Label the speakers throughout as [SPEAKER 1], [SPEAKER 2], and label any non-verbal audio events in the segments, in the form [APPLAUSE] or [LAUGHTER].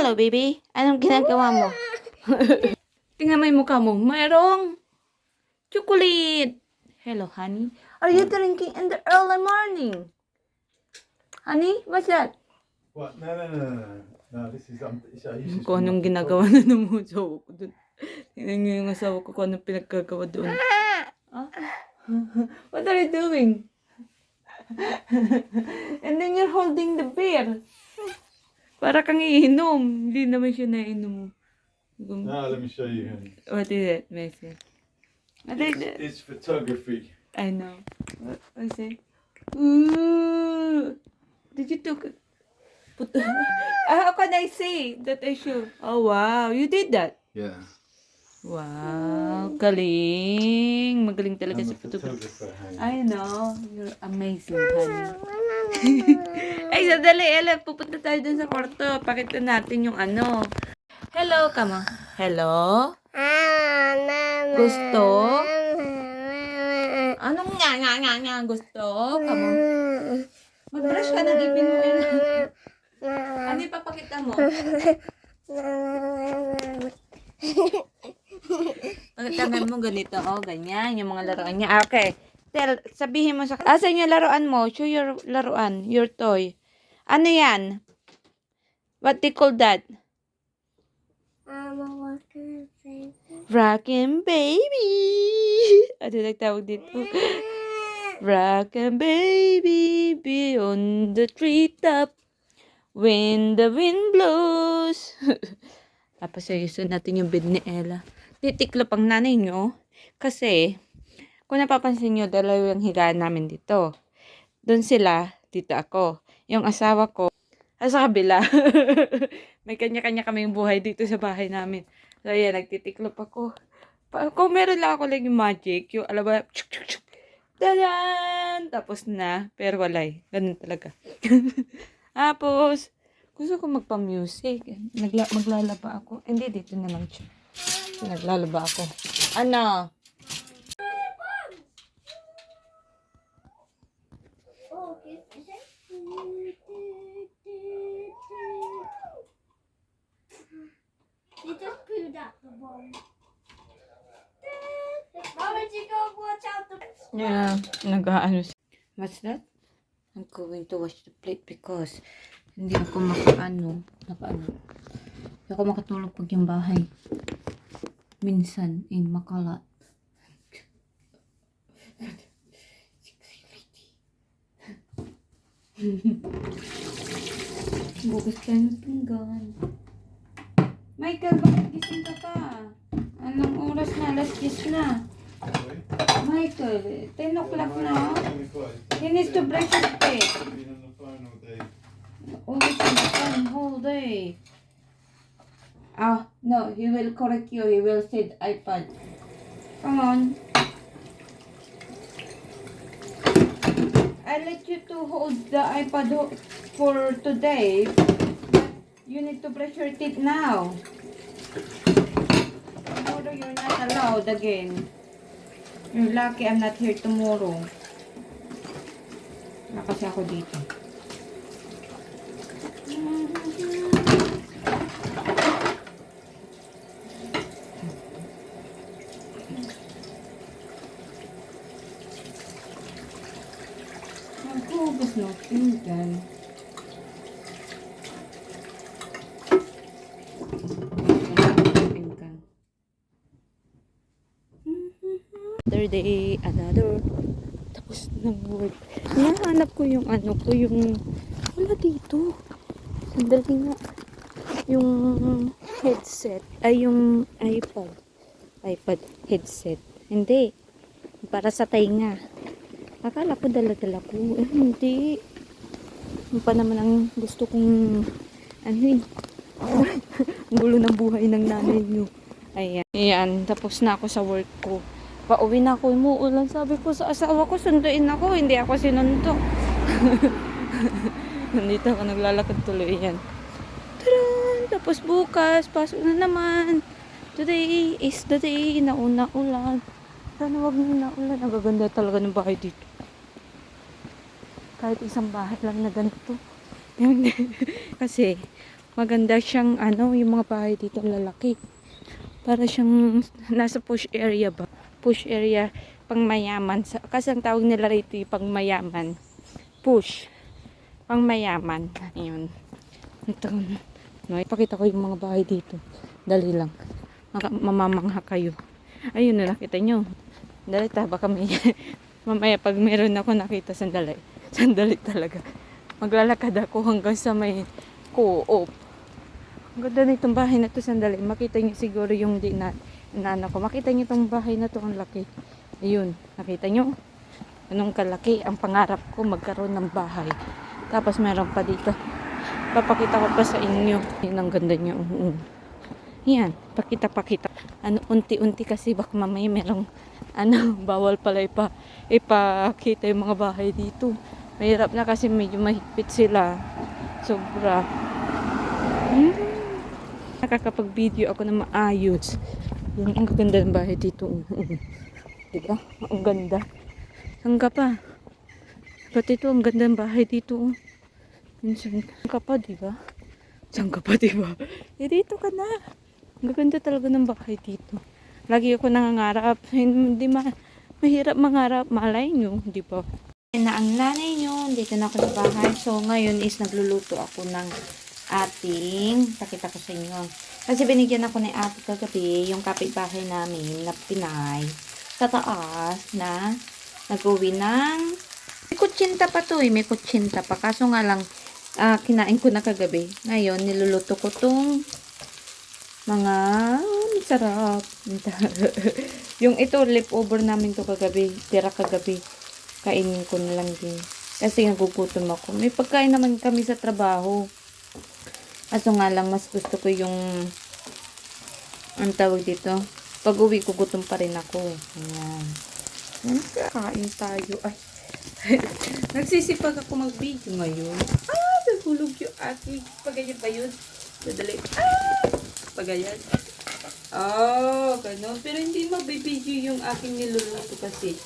[SPEAKER 1] Hello, baby. Anong ginagawa mo? [LAUGHS] Tingnan mo yung mukha mo. Mayroong chocolate. Hello, honey. Are you drinking in the early morning? Honey, what's that?
[SPEAKER 2] What? No, no, no, no, no. This is um. This
[SPEAKER 1] Kung anong ginagawa na ng mga asawa ko doon. Tingnan niyo yung asawa ko kung anong pinagkagawa doon. Ah? [LAUGHS] What are you doing? [LAUGHS] And then you're holding the beer. Para kang iinom. Hindi naman siya nainom. Gum-
[SPEAKER 2] No, let me show you. honey.
[SPEAKER 1] What is it, Messi? What is
[SPEAKER 2] It's,
[SPEAKER 1] it?
[SPEAKER 2] it's photography.
[SPEAKER 1] I know. What was it? Ooh! Did you took it? Put [LAUGHS] ah, how can I say that I should? Oh, wow. You did that?
[SPEAKER 2] Yeah.
[SPEAKER 1] Wow. Galing. Magaling talaga
[SPEAKER 2] I'm
[SPEAKER 1] sa photography.
[SPEAKER 2] photographer. honey.
[SPEAKER 1] I know. You're amazing, honey. [LAUGHS] Ay, sadali, Ella. Pupunta tayo dun sa kwarto. Pakita natin yung ano. Hello, kama. Hello? Gusto? Anong nga, nga, nga, nga gusto? Kamo? Mag-brush ka ng ipin mo. Ella. Ano ipapakita mo? [LAUGHS] Pagkatanggal mo ganito, oh, ganyan, yung mga laruan niya. Ah, Okay. Tell, sabihin mo sa... Asan yung laruan mo? Show your laruan, your toy. Ano yan? What they call that? Rockin' baby! [LAUGHS] Ano nagtawag dito? [LAUGHS] Rockin' baby beyond the treetop when the wind blows. [LAUGHS] Tapos ayusin natin yung bed ni Ella. Titiklop ang nanay nyo. Kasi, kung napapansin nyo, dalawa yung higaan namin dito. Doon sila, dito ako. Yung asawa ko, ah, sa kabila. [LAUGHS] May kanya-kanya kaming buhay dito sa bahay namin. So, ayan, nagtitiklop ako. Pa- kung meron lang ako lang yung magic, yung alam ba, chuk, chuk, chuk. Dadan! Tapos na, pero walay. Ganun talaga. [LAUGHS] Tapos, gusto ko magpa-music. Nagla maglalaba ako. Hindi, dito na lang siya. Naglalaba ako. Ano? Yeah, nag-ano siya. What's that? I'm going to wash the plate because hindi ako makaano, nakaano. Hindi ako makatulog pag yung bahay. Minsan, in makalat. Bukas tayo ng pinggan. Michael, bakit gising ka pa? Anong oras na? Alas 10 na.
[SPEAKER 2] Sorry?
[SPEAKER 1] Michael, 10 o'clock
[SPEAKER 2] five.
[SPEAKER 1] He needs to brush his teeth.
[SPEAKER 2] I've been on the day.
[SPEAKER 1] Whole day. Ah, no, he will correct you. He will say iPad. Come on. I let you to hold the iPad for today. You need to brush your teeth now. Tomorrow you're not allowed again. You're lucky I'm not here tomorrow. Wala ako dito. Maghugas ng pinggan. Pinggan. Another day, another. Tapos ng work. Hinahanap ko yung ano ko, yung... Wala dito. Sandali nga. Yung headset. Ay, yung iPad. iPad headset. Hindi. Para sa tainga. Akala ko dala-dala ko. Eh, hindi. Yung pa naman ang gusto kong ano yun. [LAUGHS] ang gulo ng buhay ng nanay nyo. Ayan. Ayan. Tapos na ako sa work ko. Pauwi na ako. Umuulan. Sabi ko sa asawa ko, sunduin ako. Hindi ako sinundo. [LAUGHS] Nandito ako naglalakad tuloy yan. Taran! Tapos bukas, pasok na naman. Today is the day na una ulan. Sana wag na ulan. Ang gaganda talaga ng bahay dito. Kahit isang bahay lang na ganito. [LAUGHS] Kasi, Maganda siyang ano, yung mga bahay dito lalaki. Para siyang nasa push area ba? Push area pang mayaman. Sa- Kasi ang tawag nila rito yung pang mayaman. Push. Pang mayaman. Ayun. Ito. No, ipakita ko yung mga bahay dito. Dali lang. Maka- mamamangha kayo. Ayun na nakita nyo. Dali ta, baka may [LAUGHS] mamaya pag meron ako nakita sandali. Sandali talaga. Maglalakad ako hanggang sa may co-op. Ang ganda nitong bahay na to sandali. Makita niyo siguro yung di na, inaano ko. Makita niyo itong bahay na to ang laki. Ayun, nakita niyo? Anong kalaki ang pangarap ko magkaroon ng bahay. Tapos meron pa dito. Papakita ko pa sa inyo. Yan ang ganda niya. Oo. Yan, pakita-pakita. Ano, unti-unti kasi baka mamaya merong ano, [LAUGHS] bawal pala ipa, ipakita yung mga bahay dito. Mahirap na kasi medyo mahigpit sila. Sobra. Hmm. Nakakapag-video ako na maayos. Yan, ang ganda ng bahay dito. [LAUGHS] Diba? Ang ganda. Ka pa? Pati ito, ang ganda ng bahay dito. Minsan ka pa, di ba? Saan ka pa, di ba? [LAUGHS] Eh, dito ka na. Ang ganda talaga ng bahay dito. Lagi ako nangangarap. [LAUGHS] Hindi ma mahirap mangarap. Malay nyo, di ba? Na ang nanay nyo, dito na ako sa bahay. So, ngayon is nagluluto ako ng ating, pakita ko sa inyo. Kasi binigyan ako ni ate kagabi, yung kapitbahay namin na Pinay, sa taas na nag-uwi ng may kutsinta pa to eh. May kutsinta pa. Kaso nga lang, ah, kinain ko na kagabi. Ngayon, niluluto ko tong mga sarap. [LAUGHS] yung ito, leftover namin to kagabi. Tira kagabi. Kainin ko na lang din. Kasi nagugutom ako. May pagkain naman kami sa trabaho. Kaso nga lang, mas gusto ko yung ang tawag dito. Pag uwi ko, gutom pa rin ako. Ayan. Ayan, Kakain tayo. Ay. [LAUGHS] Nagsisipag ako mag-video ngayon. Ah, nahulog yung aking. Pagayan ba yun? Sadali. Ah! Pagayan. Oh, ganun. Pero hindi mabibideo yung aking niluluto kasi.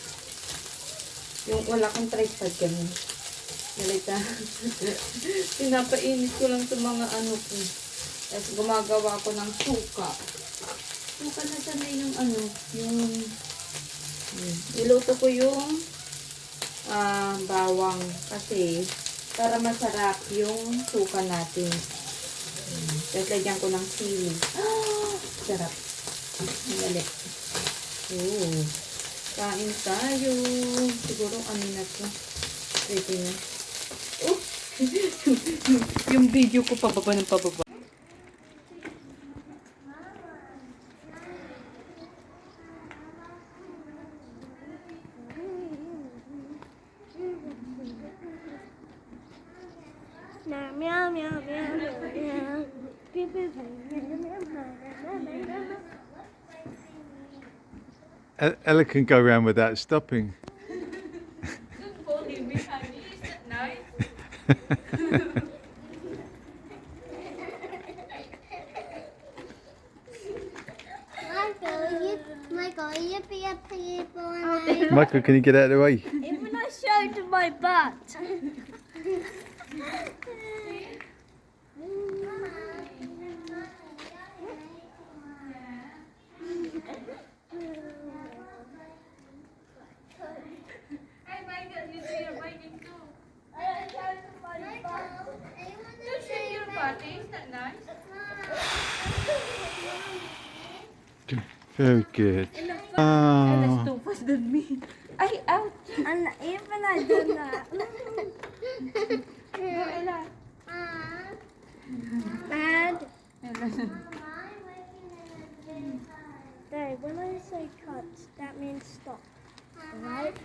[SPEAKER 1] Yung wala kang tripod ganun. Galita. [LAUGHS] Pinapainit ko lang sa mga ano ko. Tapos gumagawa ko ng suka. Suka na sanay yung ano, yung Hmm. Niluto ko yung ah, bawang kasi para masarap yung suka natin. Tapos lagyan ko ng sili. Ah, sarap. Galit. Oo. Kain tayo. Siguro ano na to. Pwede na. yung video ko pababa ng pababa.
[SPEAKER 2] Ella can go around without stopping.
[SPEAKER 3] Michael, you, Michael, you be a people and I,
[SPEAKER 2] Michael, can you get out of the way?
[SPEAKER 3] even I showed my butt. [LAUGHS]
[SPEAKER 2] Very good.
[SPEAKER 1] Ella's
[SPEAKER 2] Oh,
[SPEAKER 1] too fast than me. Ay, out!
[SPEAKER 3] And even I done that.
[SPEAKER 1] Go, Ella.
[SPEAKER 3] Dad,
[SPEAKER 1] Ella.
[SPEAKER 3] Dad, when I say cut, that means stop. Alright?